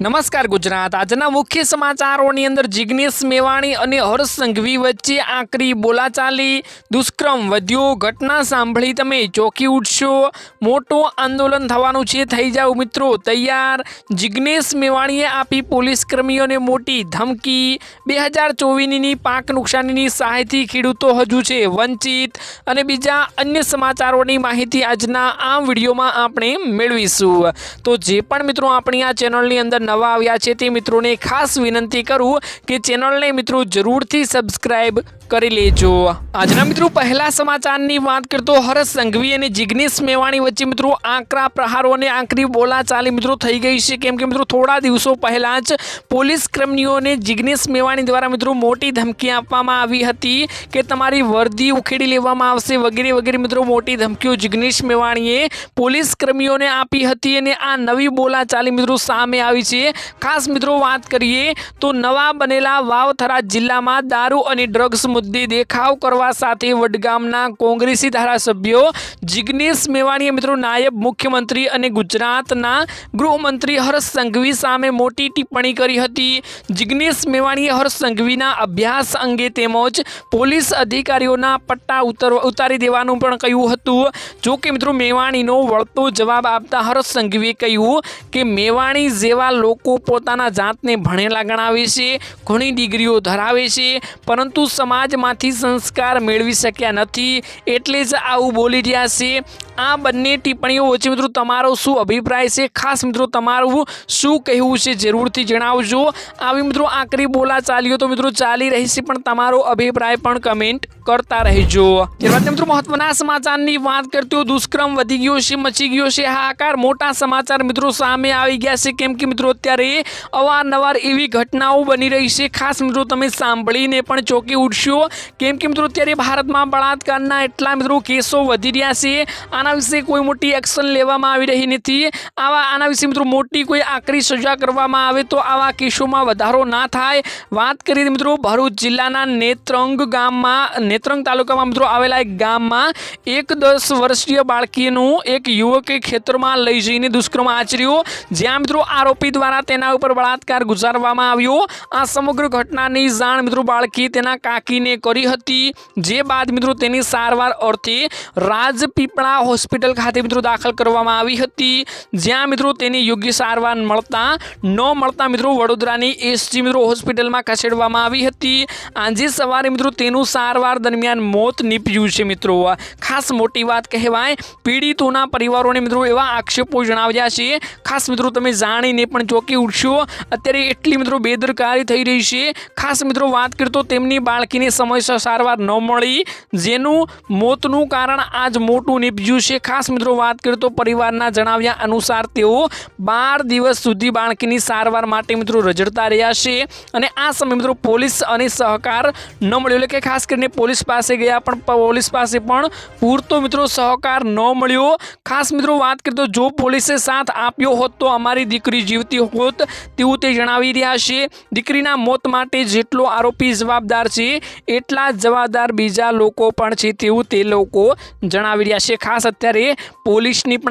નમસ્કાર ગુજરાત. આજના મુખ્ય સમાચારોની અંદર જિગ્નેશ મેવાણી અને હર્ષ સંઘવી વચ્ચે આકરી બોલાચાલી, દુષ્કર્મ વધ્યો, ઘટના સાંભળી તમે ચોકી ઉઠશો. મોટો આંદોલન થવાનું છે, થઈ જાઓ મિત્રો, તૈયાર. જિગ્નેશ મેવાણીએ આપી પોલીસ કર્મીઓને મોટી ધમકી. બે હજાર ચોવીસની પાક નુકસાનીની સહાયથી ખેડૂતો હજુ છે વંચિત. અને બીજા અન્ય સમાચારોની માહિતી આજના આ વિડીયોમાં આપણે મેળવીશું. તો જે પણ મિત્રો આપણી આ ચેનલની અંદર નવા આવ્યા છે તે મિત્રોને ખાસ વિનંતી કરું કે ચેનલને મિત્રો જરૂરથી સબસ્ક્રાઇબ કરી લેજો. આજના મિત્રો, પહેલા સમાચારની વાત કરતો હર્ષ સંઘવી અને જિગ્નેશ મેવાણી વચ્ચે મિત્રો આકરા પ્રહારો અને આકરી બોલાચાલી મિત્રો થઈ ગઈ છે. કેમ કે મિત્રો, થોડા દિવસો પહેલા જ પોલીસ કર્મીઓને જિગ્નેશ મેવાણી દ્વારા મિત્રો મોટી ધમકી આપવામાં આવી હતી કે તમારી વર્દી ઉખેડી લેવામાં આવશે વગેરે વગેરે મિત્રો મોટી ધમકીઓ જિગ્નેશ મેવાણીએ પોલીસ કર્મીઓને આપી હતી અને આ નવી બોલાચાલી મિત્રો સામે આવી છે. ખાસ મિત્રો વાત કરીએ તો નવા બનેલા વાવથરા જિલ્લામાં દારૂ અને ડ્રગ્સ મુદ્દે દેખાવ કરવા સાથે વડગામના કોંગ્રેસી ધારાસભ્યો જિગ્નેશ મેવાણીએ મિત્રો નાયબ મુખ્યમંત્રી અને ગુજરાતના ગૃહમંત્રી હર્ષ સંઘવી સામે મોટી ટિપ્પણી કરી હતી. જિગ્નેશ મેવાણીએ હર્ષ સંઘવીના અભ્યાસ અંગે તેમજ પોલીસ અધિકારીઓના પટ્ટા ઉતર ઉતારી દેવાનું પણ કહ્યું હતું. જો કે મિત્રો મેવાણીનો વળતો જવાબ આપતા હર્ષ સંઘવીએ કહ્યું કે મેવાણી જેવા લોકો પોતાના જાતને ભણેલા ગણાવે છે, ઘણી ડિગ્રીઓ ધરાવે છે, પરંતુ સમાજમાંથી સંસ્કાર મેળવી શક્યા નથી, એટલે જ આવું બોલી રહ્યા છે. આ બંને ટિપ્પણીઓ વચ્ચે મિત્રો તમારો શું અભિપ્રાય છે? ખાસ મિત્રો તમારું શું કહેવું છે જરૂરથી જણાવજો. આવી મિત્રો આકરી બોલા ચાલ્યો તો મિત્રો ચાલી રહી છે, પણ તમારો અભિપ્રાય પણ કમેન્ટ કરતા રહેજો. ત્યારબાદ મિત્રો મહત્વના સમાચારની વાત કરતો દુષ્કર્મ વધી ગયો છે, મચી ગયો છે, હાહાકાર, મોટા સમાચાર મિત્રો સામે આવી ગયા છે. કેમ કે મિત્રો અત્યારે અવારનવાર એવી ઘટનાઓ બની રહી છે. ખાસ મિત્રો તમે સાંભળીને પણ ચોંકી ઉઠશો. કેમ કે મિત્રો, અત્યારે ભારતમાં બળાત્કારના એટલા મિત્રો કેસો વધી રહ્યા છે. આના વિશે કોઈ મોટી એક્શન લેવામાં આવી રહી નથી. આવા, આના વિશે મિત્રો મોટી કોઈ આકરી સજા કરવામાં આવે તો આવા કેસોમાં વધારો ના થાય. વાત કરીએ મિત્રો, ભરૂચ જિલ્લાના નેત્રંગ ગામમાં, નેત્રંગ તાલુકામાં મિત્રો આવેલા એક ગામમાં એક દસ વર્ષીય બાળકીનું એક યુવકે ખેતરમાં લઈ જઈને દુષ્કર્મ આચર્યો. જ્યાં મિત્રો આરોપી દ્વારા તેના ઉપર બળાત્કાર ગુજારવામાં આવ્યો. આ સમગ્ર ઘટનાની જાણ મિત્રો બાળકી તેના કાકીને કરી હતી. જે બાદ મિત્રો તેની સારવાર અર્થે રાજપીપળા હોસ્પિટલ ખાતે મિત્રો દાખલ કરવામાં આવી હતી. જ્યાં મિત્રો તેની યોગ્ય સારવાર મળતા ન મળતા મિત્રો વડોદરાની એસજી મિત્રો હોસ્પિટલમાં ખસેડવામાં આવી હતી. આજે સવારે મિત્રો તેનું સારવાર દરમિયાન મોત નીપજ્યું છે મિત્રો. ખાસ મોટી વાત કહેવાય, પીડિતોના પરિવારોને મિત્રો એવા આક્ષેપો જણાવ્યા છે. ખાસ મિત્રો તમે જાણીને પણ ચોંકી ઉઠશો. અત્યારે એટલી મિત્રો બેદરકારી થઈ રહી છે. ખાસ મિત્રો વાત કરતો તેમની બાળકીને સમયસર સારવાર ન મળી. જેનું મોતનું કારણ આજ મોટું નીપજ્યું છે. ખાસ મિત્રો વાત કરતો પરિવારના જણાવ્યા અનુસાર તેઓ બાર દિવસ સુધી બાળકીની સારવાર માટે મિત્રો રજડતા રહ્યા છે. અને આ સમય મિત્રો પોલીસ અને સહકાર ન મળ્યો. એટલે કે ખાસ કરીને પોલીસ પાસે ગયા પણ પોલીસ પાસે પણ પૂરતો મિત્રો સહકાર ન મળ્યો. ખાસ મિત્રો વાત કરીએ તો જો પોલીસે સાથ આપ્યો હોત તો અમારી દીકરી જીવતી હોત તેવું તે જણાવી રહ્યા છે. દીકરીના મોત માટે જેટલો આરોપી જવાબદાર છે એટલા જ જવાબદાર બીજા લોકો પણ છે તેવું તે લોકો જણાવી રહ્યા છે. ખાસ અત્યારે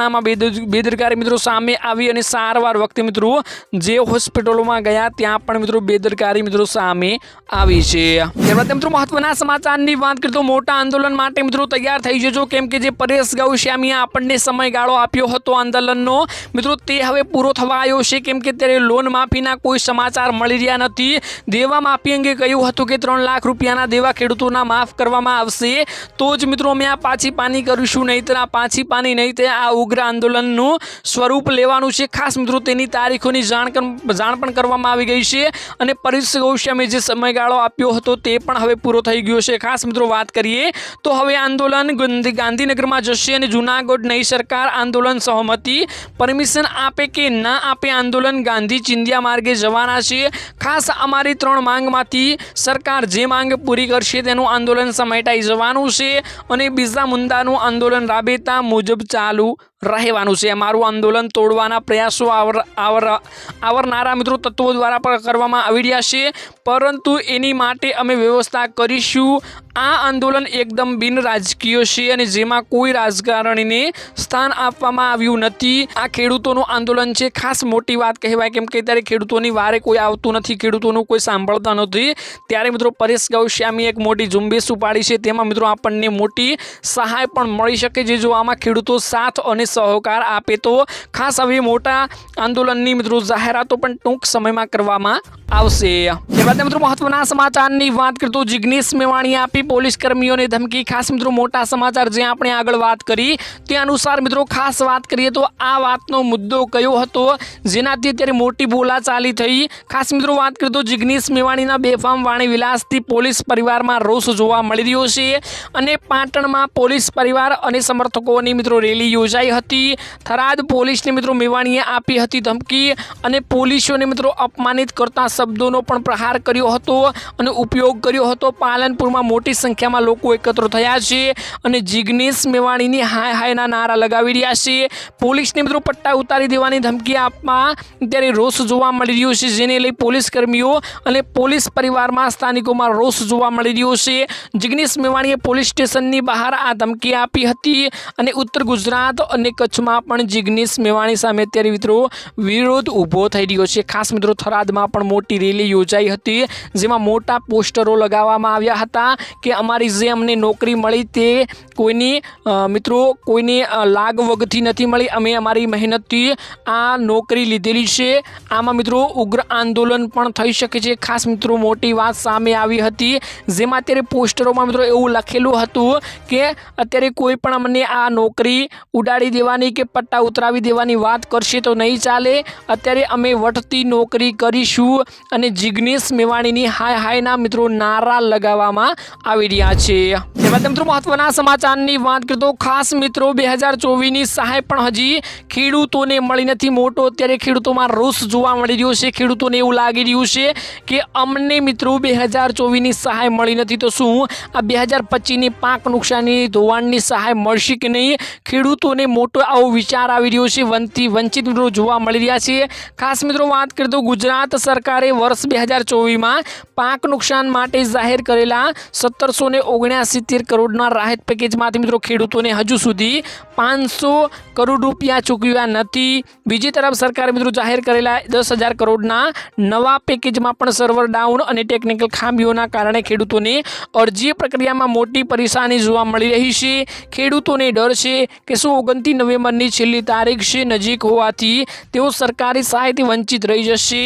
આમાં બેદર- બેદરકારી મિત્રો સામે આવી અને સારવાર વખતે મિત્રો જે હોસ્પિટલોમાં ગયા ત્યાં પણ મિત્રો બેદરકારી મિત્રો સામે આવી છે. ત્યારબાદ મિત્રો મહત્વના સમાચારની વાત કરીએ તો મોટા આંદોલન માટે મિત્રો તૈયાર થઈ જજો. કેમ કે જે પરેશ ગૌશ્યામીએ આપણને સમયગાળો આપ્યો હતો આંદોલનનો, મિત્રો તે હવે પૂરો થવા આવ્યો છે. કેમ કે ત્યારે લોન માફીના કોઈ સમાચાર મળી રહ્યા નથી. દેવા માફી અંગે કહ્યું હતું કે ત્રણ લાખ રૂપિયાના દેવા ખેડૂતોના માફ કરવામાં આવશે. તો જ મિત્રો અમે આ પાછી પાની કરીશું, નહીંતર આ પાછી પાની નહીં તે આ ઉગ્ર આંદોલનનું સ્વરૂપ લેવાનું છે. ખાસ મિત્રો તેની તારીખોની જાણ જાણ પણ કરવામાં આવી ગઈ છે અને પરેશ ગૌશ્યામે જે સમયગાળો આપ્યો હતો તે પણ હવે પૂરો થઈ ગયો છે. ખાસ મિત્રો વાત કરીએ તો હવે આંદોલન ગાંધી- ગાંધીનગરમાં જશે અને જુનાગઢ નહીં સરકાર આંદોલન સહમતિ. પરમિશન આપે કે ના આપે આંદોલન ગાંધી ચિંધ્યા માર્ગે જવાના છે. ખાસ અમારી ત્રણ માંગમાંથી સરકાર જે માંગ પૂરી કરશે તેનું આંદોલન સમેટાઈ જવાનું છે અને બીજા મુદ્દાનું આંદોલન રાબેતા મુજબ ચાલુ રહેવાનું છે. અમારું આંદોલન તોડવાના પ્રયાસો આવર આવર, આવરનારા મિત્રો તત્વો દ્વારા પણ કરવામાં આવી રહ્યા છે. પરંતુ એની માટે અમે વ્યવસ્થા કરીશું. આ આંદોલન એકદમ બિન રાજકીય છે અને જેમાં કોઈ રાજકારણીને સ્થાન આપવામાં આવ્યું નથી. આ ખેડૂતોનું આંદોલન છે. ખાસ મોટી વાત કહેવાય કેમ કે ત્યારે ખેડૂતોની વારે કોઈ આવતું નથી. ખેડૂતોનું કોઈ સાંભળતા નથી. ત્યારે મિત્રો પરેશ ગૌશ્યામી એક મોટી ઝુંબેશ ઉપાડી છે. તેમાં મિત્રો આપણને મોટી સહાય પણ મળી શકે છે. જો આમાં ખેડૂતો સાથ અને સહકાર આપે તો ખાસ આવી મોટા આંદોલનની મિત્રો જાહેરાતો પણ ટૂંક સમયમાં કરવામાં આવશે. ત્યારબાદ મિત્રો મહત્વના સમાચારની વાત કરતો જિગ્નેશ મેવાણી આપી પોલીસ કર્મીઓને ધમકી. ખાસ મિત્રો મોટા સમાચાર જે આપણે આગળ વાત કરી તે અનુસાર મિત્રો ખાસ વાત કરીએ તો આ વાતનો મુદ્દો કયો હતો? જેનાથી અત્યારે મોટી બોલાચાલી થઈ. ખાસ મિત્રો વાત કરીએ તો જિગ્નેશ મેવાણીના બેફામ વાણી વિલાસથી પોલીસ પરિવારમાં રોષ જોવા મળી રહ્યો છે અને પાટણમાં પોલીસ પરિવાર અને સમર્થકોની મિત્રો રેલી યોજાઈ હતી થરાદ પોલીસને મિત્રો મેવાણીએ આપી હતી ધમકી અને પોલીસોને મિત્રો અપમાનિત કરતા શબ્દોનો પણ પ્રહાર કર્યો હતો અને ઉપયોગ કર્યો હતો. પાલનપુરમાં મોટી સંખ્યામાં લોકો એકત્ર થયા છે અને જિગ્નેશ મેવાણીની હાય હાયના નારા લગાવી રહ્યા છે. પોલીસને મિત્રો પટ્ટા ઉતારી દેવાની ધમકી આપવા ત્યારે રોષ જોવા મળી રહ્યો છે, જેને લઈ પોલીસ કર્મીઓ અને પોલીસ પરિવારમાં સ્થાનિકોમાં રોષ જોવા મળી રહ્યો છે. જિગ્નેશ મેવાણીએ પોલીસ સ્ટેશનની બહાર આ ધમકી આપી હતી અને ઉત્તર ગુજરાત અને કચ્છમાં પણ જિગ્નેશ મેવાણી સામે અત્યારે મિત્રો વિરોધ ઊભો થઈ રહ્યો છે. ખાસ મિત્રો થરાદમાં પણ મોટી રેલી યોજાઈ હતી, જેમાં મોટા પોસ્ટરો લગાવવામાં આવ્યા હતા કે અમારી જે અમને નોકરી મળી તે કોઈની મિત્રો કોઈની લાગવગથી નથી મળી. અમે અમારી મહેનતથી આ નોકરી લીધેલી છે. આમાં મિત્રો ઉગ્ર આંદોલન પણ થઈ શકે છે. ખાસ મિત્રો મોટી વાત સામે આવી હતી, જેમાં અત્યારે પોસ્ટરોમાં મિત્રો એવું લખેલું હતું કે અત્યારે કોઈ પણ અમને આ નોકરી ઉડાડી દેવાની કે પટ્ટા ઉતરાવી દેવાની વાત કરશે તો નહીં ચાલે. અત્યારે અમે વટતી નોકરી કરીશું અને જિગ્નેશ મેવાણીની હાય હાયના મિત્રો નારા લગાવવામાં આવી રહ્યા છે. મિત્રો મહત્વના સમાચારની વાત કરીએ ખાસ મિત્રો બે હજાર ચોવીસની સહાય પણ હજી ખેડૂતોને મળી નથી. મોટો અત્યારે ખેડૂતોમાં રોષ જોવા મળી રહ્યો છે. ખેડૂતોને એવું લાગી રહ્યું છે કે અમને મિત્રો બે હજાર ચોવીસની સહાય મળી નથી તો શું? આ બે હજાર પચીસની પાક નુકસાની ધોવાણની સહાય મળશે કે નહીં? ખેડૂતોને મોટો આવો વિચાર આવી રહ્યો છે. વંતી વંચિત મિત્રો જોવા મળી રહ્યા છે. ખાસ મિત્રો વાત કરી તો ગુજરાત સરકારે વર્ષ બે હજાર ચોવીસમાં પાક નુકસાન માટે જાહેર કરેલા સત્તરસો ને કરોડના રાહત પેકેજમાંથી મિત્રો ખેડૂતોને હજુ સુધી પાંચસો કરોડ રૂપિયા ચૂકવ્યા નથી. બીજી તરફ સરકારે મિત્રો જાહેર કરેલા દસ હજાર કરોડના નવા પેકેજમાં પણ સર્વર ડાઉન અને ટેકનિકલ ખામીઓના કારણે ખેડૂતોને અરજી પ્રક્રિયામાં મોટી પરેશાની જોવા મળી રહી છે. ખેડૂતોને ડર છે કે શું ઓગણત્રીસ નવેમ્બરની છેલ્લી તારીખ છે, નજીક હોવાથી તેઓ સરકારી સહાયથી વંચિત રહી જશે.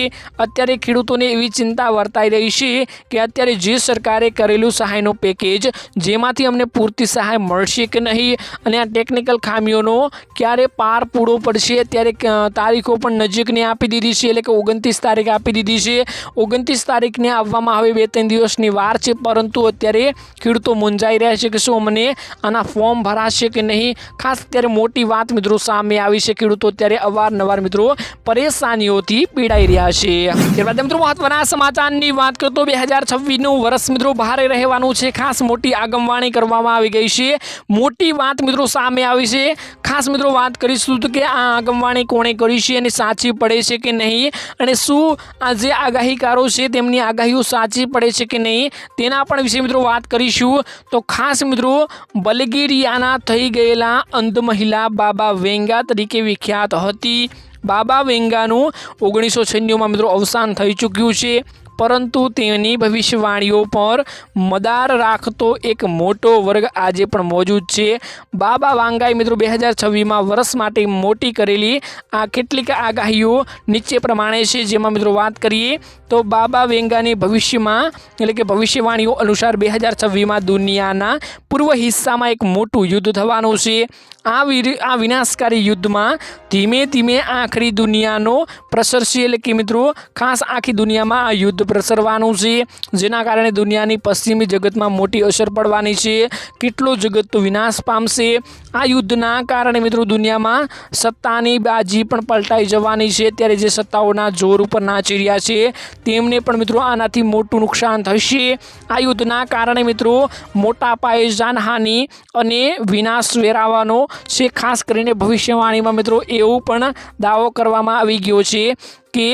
અત્યારે ખેડૂતોને એવી ચિંતા વર્તાઈ રહી છે કે અત્યારે જે સરકારે કરેલું સહાયનું પેકેજ, જેમાંથી અમને પૂરતી સહાય મળશે કે નહીં અને આ ટેકનિકલ ખામીઓનો ક્યારે પાર પૂરો પડશે, અત્યારે તારીખો પણ નજીકની આપી દીધી છે, એટલે કે ઓગણત્રીસ તારીખ આપી દીધી છે. ઓગણત્રીસ તારીખને આવવામાં હવે બે ત્રણ દિવસની વાર છે, પરંતુ અત્યારે ખેડૂતો મૂંઝાઈ રહ્યા છે કે શું અમને આના ફોર્મ ભરાશે કે નહીં. ખાસ અત્યારે મોટી વાત મિત્રો સામે આવી છે. ખેડૂતો અત્યારે અવારનવાર મિત્રો પરેશાનીઓથી પીડાઈ રહ્યા છે. ત્યારબાદ મિત્રો મહત્વના સમાચારની વાત કરીએ તો બે હજાર છવ્વીસનું વર્ષ મિત્રો ભારે રહેવાનું છે. ખાસ મોટી આગમવાણી કરવામાં આવી ગઈ છે. મોટી વાત મિત્રો સામે આવી છે. ખાસ મિત્રો વાત કરીશું કે આ આગમવાણી કોણે કરી છે અને સાચી પડે છે કે નહીં? અને શું આ જે આગાહીકારો છે તેમની આગાહીઓ સાચી પડે છે કે નહીં? તેના પણ વિશે મિત્રો વાત કરીશું. તો ખાસ મિત્રો બલગેરિયાના થઈ ગયેલા અંધ મહિલા બાબા વેંગા તરીકે વિખ્યાત હતી. બાબા વેંગાનું ઓગણીસો છન્નુંમાં મિત્રો અવસાન થઈ ચૂક્યું છે. પરંતુ તેની ભવિષ્યવાણીઓ પર મદાર રાખતો એક મોટો વર્ગ આજે પણ મોજૂદ છે. બાબા વાંગાએ મિત્રો બે હજાર છવ્વીસમાં વર્ષ માટે મોટી કરેલી આ કેટલીક આગાહીઓ નીચે પ્રમાણે છે. જેમાં મિત્રો વાત કરીએ તો બાબા વેંગાની ભવિષ્યમાં એટલે કે ભવિષ્યવાણીઓ અનુસાર બે હજાર છવ્વીસમાં દુનિયાના પૂર્વ હિસ્સામાં એક મોટું યુદ્ધ થવાનું છે. આ આ વિનાશકારી યુદ્ધમાં ધીમે ધીમે આખરી દુનિયાનો પ્રસરશે. એટલે કે મિત્રો ખાસ આખી દુનિયામાં આ યુદ્ધ પ્રસરવાનું છે, જેના કારણે દુનિયાની પશ્ચિમી જગતમાં મોટી અસર પડવાની છે. કેટલો જગત તો વિનાશ પામશે? આ યુદ્ધના કારણે મિત્રો દુનિયામાં સત્તાની બાજી પણ પલટાઈ જવાની છે. ત્યારે જે સત્તાઓના જોર ઉપર નાચી રહ્યા છે, તેમને પણ મિત્રો આનાથી મોટું નુકસાન થશે. આ યુદ્ધના કારણે મિત્રો મોટા પાયે જાનહાનિ અને વિનાશ વેરાવાનો છે. ખાસ કરીને ભવિષ્યવાણીમાં મિત્રો એવું પણ દાવો કરવામાં આવી ગયો છે. કે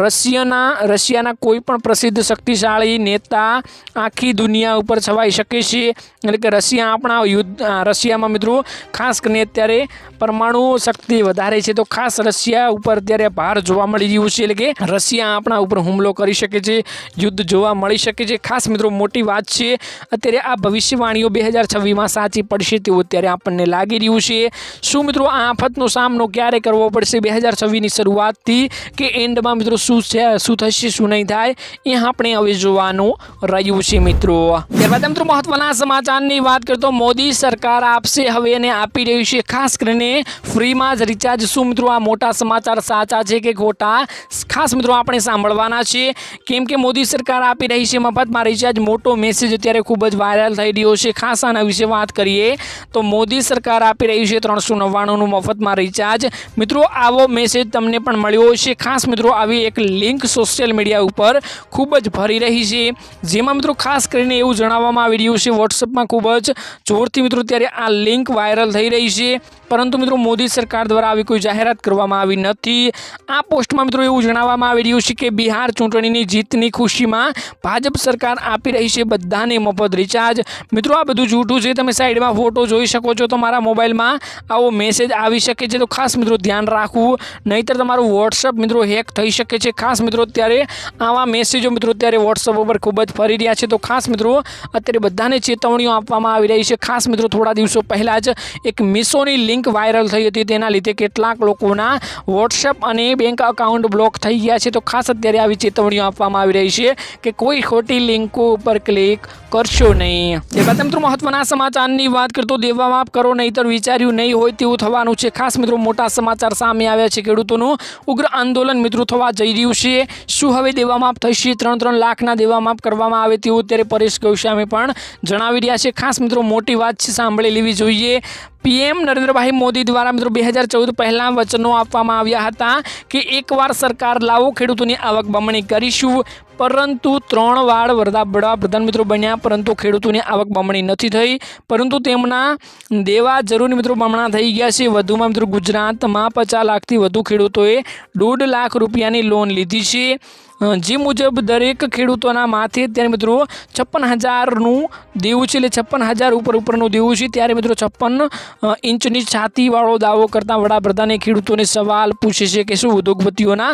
રશિયાના રશિયાના કોઈ પણ પ્રસિદ્ધ શક્તિશાળી નેતા આખી દુનિયા ઉપર છવાઈ શકે છે. એટલે કે રશિયા આપણા યુદ્ધ રશિયામાં મિત્રો ખાસ કરીને અત્યારે પરમાણુ શક્તિ વધારે છે. તો ખાસ રશિયા ઉપર અત્યારે ભાર જોવા મળી રહ્યું છે. એટલે કે રશિયા આપણા ઉપર હુમલો કરી શકે છે, યુદ્ધ જોવા મળી શકે છે. ખાસ મિત્રો મોટી વાત છે, અત્યારે આ ભવિષ્યવાણીઓ બે હજાર છવ્વીસમાં સાચી પડશે તેવું અત્યારે આપણને લાગી રહ્યું છે. શું મિત્રો આ આફતનો સામનો ક્યારે કરવો પડશે? બે હજાર છવ્વીસની શરૂઆતથી કે એન્ડમાં મિત્રો શું છે, શું થશે, શું નહીં થાય, એ આપણે હવે જોવાનું રહ્યું છે મિત્રો. ત્યારબાદ મિત્રો મહત્વના સમાચારની વાત કરતો મોદી સરકાર આપશે હવે એને આપી રહ્યું છે. ખાસ કરીને ફ્રીમાં જ રિચાર્જ શું મિત્રો આ મોટા સમાચાર સાચા છે કે ખોટા? ખાસ મિત્રો આપણે સાંભળવાના છે. કેમ કે મોદી સરકાર આપી રહી છે મફતમાં રિચાર્જ મોટો મેસેજ અત્યારે ખૂબ જ વાયરલ થઈ રહ્યો છે. ખાસ આના વિશે વાત કરીએ તો મોદી સરકાર આપી રહી છે ત્રણસો નવ્વાણુંનું મફતમાં રિચાર્જ મિત્રો આવો મેસેજ તમને પણ મળ્યો છે ખાસ મિત્રો, આવી એક લિંક સોશિયલ મીડિયા ઉપર ખૂબ જ ભરી રહી છે. જેમાં મિત્રો ખાસ કરીને એવું જણાવવામાં આવી રહ્યું છે વોટ્સઅપમાં ખૂબ જ જોરથી મિત્રો ત્યારે આ લિંક વાયરલ થઈ રહી છે. પરંતુ મિત્રો મોદી સરકાર દ્વારા આવી કોઈ જાહેરાત કરવામાં આવી નથી. આ પોસ્ટમાં મિત્રો એવું જણાવવામાં આવી રહ્યું છે કે બિહાર ચૂંટણીની જીતની ખુશીમાં ભાજપ સરકાર આપી રહી છે બધાને મફત રિચાર્જ મિત્રો આ બધું જૂઠું છે. તમે સાઈડમાં ફોટો જોઈ શકો છો તમારા મોબાઈલમાં આવો મેસેજ આવી શકે છે. તો ખાસ મિત્રો ધ્યાન રાખવું. નહીંતર તમારું વોટ્સઅપ મિત્રો હેક થઈ શકે છે. ખાસ મિત્રો અત્યારે આવા મેસેજો મિત્રો અત્યારે વોટ્સઅપ ઉપર ખૂબ જ ફરી રહ્યા છે. તો ખાસ મિત્રો અત્યારે બધાને ચેતવણીઓ આપવામાં આવી રહી છે. ખાસ મિત્રો થોડા દિવસો પહેલાં જ એક મિસોની લિંક વાયરલ થઈ હતી તેના લીધે કેટલાક લોકોના વોટ્સઅપ અને બેંક અકાઉન્ટ બ્લોક થઈ ગયા છે. તો ખાસ અત્યારે આવી ચેતવણીઓ આપવામાં આવી રહી છે કે કોઈ ખોટી લિંકો ઉપર ક્લિક કરશો નહીં. ત્યારબાદ મિત્રો મહત્વના સમાચારની વાત કરતો દેવા માફ કરો, નહીંતર વિચાર્યું નહીં હોય તેવું થવાનું છે. ખાસ મિત્રો મોટા સમાચાર સામે આવ્યા છે. ખેડૂતોનું ઉગ્ર આંદોલન મિત્રો થવા જઈ રહ્યું છે. શું હવે દેવા માફ થશે? ત્રણ ત્રણ લાખના દેવા માફ કરવામાં આવે તેવું અત્યારે પરેશ ગૌસ્વામી પણ જણાવી રહ્યા છે. ખાસ મિત્રો મોટી વાત છે, સાંભળી લેવી જોઈએ. પીએમ નરેન્દ્રભાઈ મોદી દ્વારા મિત્રો બે હજાર ચૌદ પહેલાં વચનો આપવામાં આવ્યા હતા કે એકવાર સરકાર લાવો, ખેડૂતોની આવક બમણી કરીશું. પરંતુ ત્રણ વાર વડાપ્રધાન મિત્રો બન્યા, પરંતુ ખેડૂતોની આવક બમણી નથી થઈ, પરંતુ તેમના દેવા જરૂરી મિત્રો બમણા થઈ ગયા છે. વધુમાં મિત્રો ગુજરાતમાં પચાસ લાખથી વધુ ખેડૂતોએ દોઢ લાખ રૂપિયાની લોન લીધી છે. જે મુજબ દરેક ખેડૂતોના માથે ત્યારે મિત્રો છપ્પન હજારનું દેવું છે, એટલે છપ્પન હજાર ઉપર ઉપરનું દેવું છે. ત્યારે મિત્રો છપ્પન ઇંચની છાતીવાળો દાવો કરતા વડાપ્રધાને ખેડૂતોને સવાલ પૂછે છે કે શું ઉદ્યોગપતિઓના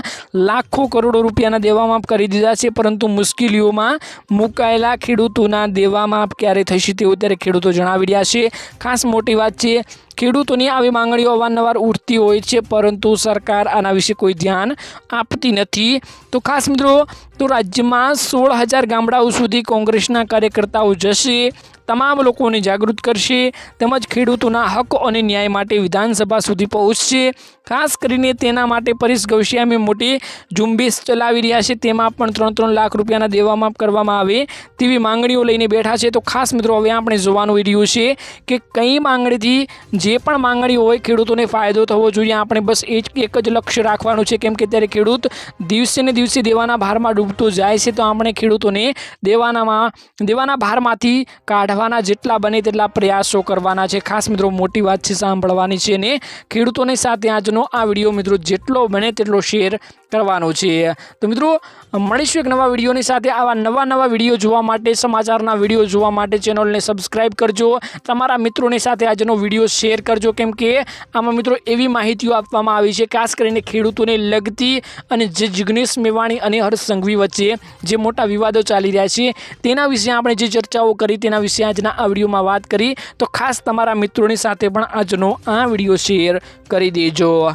લાખો કરોડો રૂપિયાના દેવા માફ કરી દીધા છે? પરંતુ મુશ્કેલીઓમાં મુકાયેલા ખેડૂતોના દેવામાં ક્યારે થશે તેવું ત્યારે ખેડૂતો જણાવી રહ્યા છે. ખાસ મોટી વાત છે, ખેડૂતોની આવી માંગણીઓ અવારનવાર ઉઠતી હોય છે, પરંતુ સરકાર આના વિશે કોઈ ધ્યાન આપતી નથી. તો ખાસ મિત્રો, તો રાજ્યમાં સોળ હજાર ગામડાઓ સુધી કોંગ્રેસના કાર્યકર્તાઓ જશે. તમામ લોકોને જાગૃત કરશે, તેમજ ખેડૂતોના હક અને ન્યાય માટે વિધાનસભા સુધી પહોંચશે. ખાસ કરીને તેના માટે પરેશ ગૌસ્વામી મોટી ઝુંબેશ ચલાવી રહ્યા છે. તેમાં પણ ત્રણ ત્રણ લાખ રૂપિયાના દેવામાં કરવામાં આવે તેવી માંગણીઓ લઈને બેઠા છે. તો ખાસ મિત્રો, હવે આપણે જોવાનું રહ્યું છે કે કઈ માંગણીથી જે પણ માંગણી હોય ખેડૂતોને ફાયદો થવો જોઈએ. આપણે બસ એ જ એક જ લક્ષ્ય રાખવાનું છે, કેમ કે ત્યારે ખેડૂત દિવસે ને દિવસે દેવાના ભારમાં ડૂબતો જાય છે. તો આપણે ખેડૂતોને દેવાનામાં, દેવાના ભારમાંથી કાઢવાના જેટલા બને તેટલા પ્રયાસો કરવાના છે. ખાસ મિત્રો, મોટી વાત છે સાંભળવાની છે અને ખેડૂતોની સાથે આજનો આ વીડિયો મિત્રો જેટલો બને તેટલો શેર કરવાનો છે. તો મિત્રો મળીશું એક નવા વિડીયોની સાથે. આવા નવા નવા વીડિયો જોવા માટે, સમાચારના વીડિયો જોવા માટે ચેનલને સબસ્ક્રાઈબ કરજો. તમારા મિત્રોની સાથે આજનો વીડિયો શેર કરજો. કેમ કે આમાં મિત્રો એવી માહિતીઓ આપવામાં આવી છે, ખાસ કરીને ખેડૂતોને લગતી અને જે જિગ્નેશ મેવાણી અને હર્ષ સંઘવી વચ્ચે જે મોટા વિવાદો ચાલી રહ્યા છે, તેના વિશે આપણે જે ચર્ચાઓ કરી, તેના વિશે આજના આ વિડીયોમાં વાત કરી. તો ખાસ તમારા મિત્રોની સાથે પણ આજનો આ વીડિયો શેર કરી દેજો.